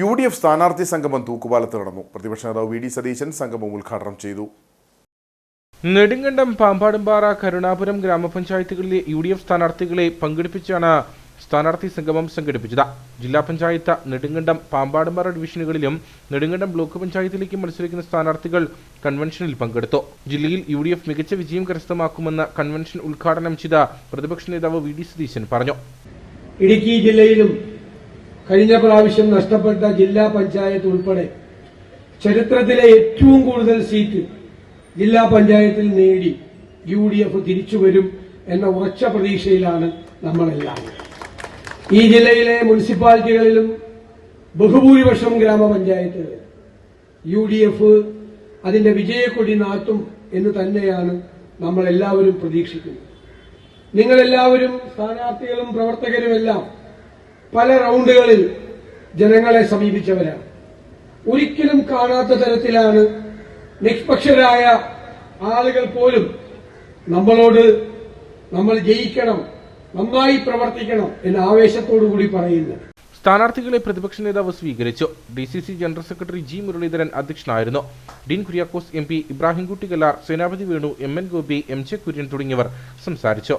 U D F സ്ഥാനാർത്ഥി സംഗമം തൂക്കുപാലത്ത് നടന്നു. പ്രതിപക്ഷ നേതാവ് വി ഡി സതീശൻ സംഗമം ഉദ്ഘാടനം ചെയ്തു. നെടുങ്കണ്ടം പാമ്പാടുംപാറ കരുണാപുരം ഗ്രാമപഞ്ചായത്തുകളിലെ യു ഡി എഫ് സ്ഥാനാർത്ഥികളെ പങ്കെടുപ്പിച്ചാണ് സ്ഥാനാർത്ഥി സംഗമം സംഘടിപ്പിച്ചത്. ജില്ലാ പഞ്ചായത്ത് നെടുങ്കണ്ടം പാമ്പാടുംപാറ ഡിവിഷനുകളിലും നെടുങ്കണ്ടം ബ്ലോക്ക് പഞ്ചായത്തിലേക്കും മത്സരിക്കുന്ന സ്ഥാനാർത്ഥികൾ കൺവെൻഷനിൽ പങ്കെടുത്തു. ജില്ലയിൽ യു ഡി എഫ് മികച്ച വിജയം കരസ്ഥമാക്കുമെന്ന് കൺവെൻഷൻ ഉദ്ഘാടനം ചെയ്ത പ്രതിപക്ഷ നേതാവ് വി ഡി സതീശൻ പറഞ്ഞു. ഇടുക്കി ജില്ലയിലും കഴിഞ്ഞ പ്രാവശ്യം നഷ്ടപ്പെട്ട ജില്ലാ പഞ്ചായത്ത് ഉൾപ്പെടെ ചരിത്രത്തിലെ ഏറ്റവും കൂടുതൽ സീറ്റ് ജില്ലാ പഞ്ചായത്തിൽ നേടി യു ഡി എഫ് തിരിച്ചുവരും എന്ന ഉറച്ച പ്രതീക്ഷയിലാണ് നമ്മളെല്ലാം ഈ ജില്ലയിലെ മുനിസിപ്പാലിറ്റികളിലും ബഹുഭൂരിപക്ഷം ഗ്രാമപഞ്ചായത്തുകൾ യു ഡി എഫ് അതിന്റെ വിജയക്കൊടി നാത്തും എന്ന് തന്നെയാണ് നമ്മളെല്ലാവരും പ്രതീക്ഷിക്കുന്നത്. നിങ്ങളെല്ലാവരും സ്ഥാനാർത്ഥികളും പ്രവർത്തകരുമെല്ലാം പല റൗണ്ടുകളിൽ ജനങ്ങളെ സമീപിച്ചവരാണ്. ഒരിക്കലും കാണാത്ത തരത്തിലാണ് നിഷ്പക്ഷരായ ആളുകൾ പോലും നമ്മളോട് നമ്മൾ ജയിക്കണം നന്നായി പ്രവർത്തിക്കണം എന്ന ആവേശത്തോടു കൂടി പറയുന്നത്. സ്ഥാനാർത്ഥികളെ പ്രതിപക്ഷ നേതാവ് സ്വീകരിച്ചു. D C C general secretary G Muraleedharan അധ്യക്ഷനായിരുന്നു. Dean Kuriakose M P Ibrahimkutty Kallar Senapathy Venu M N Gopi M J Kurian തുടങ്ങിയവർ സംസാരിച്ചു.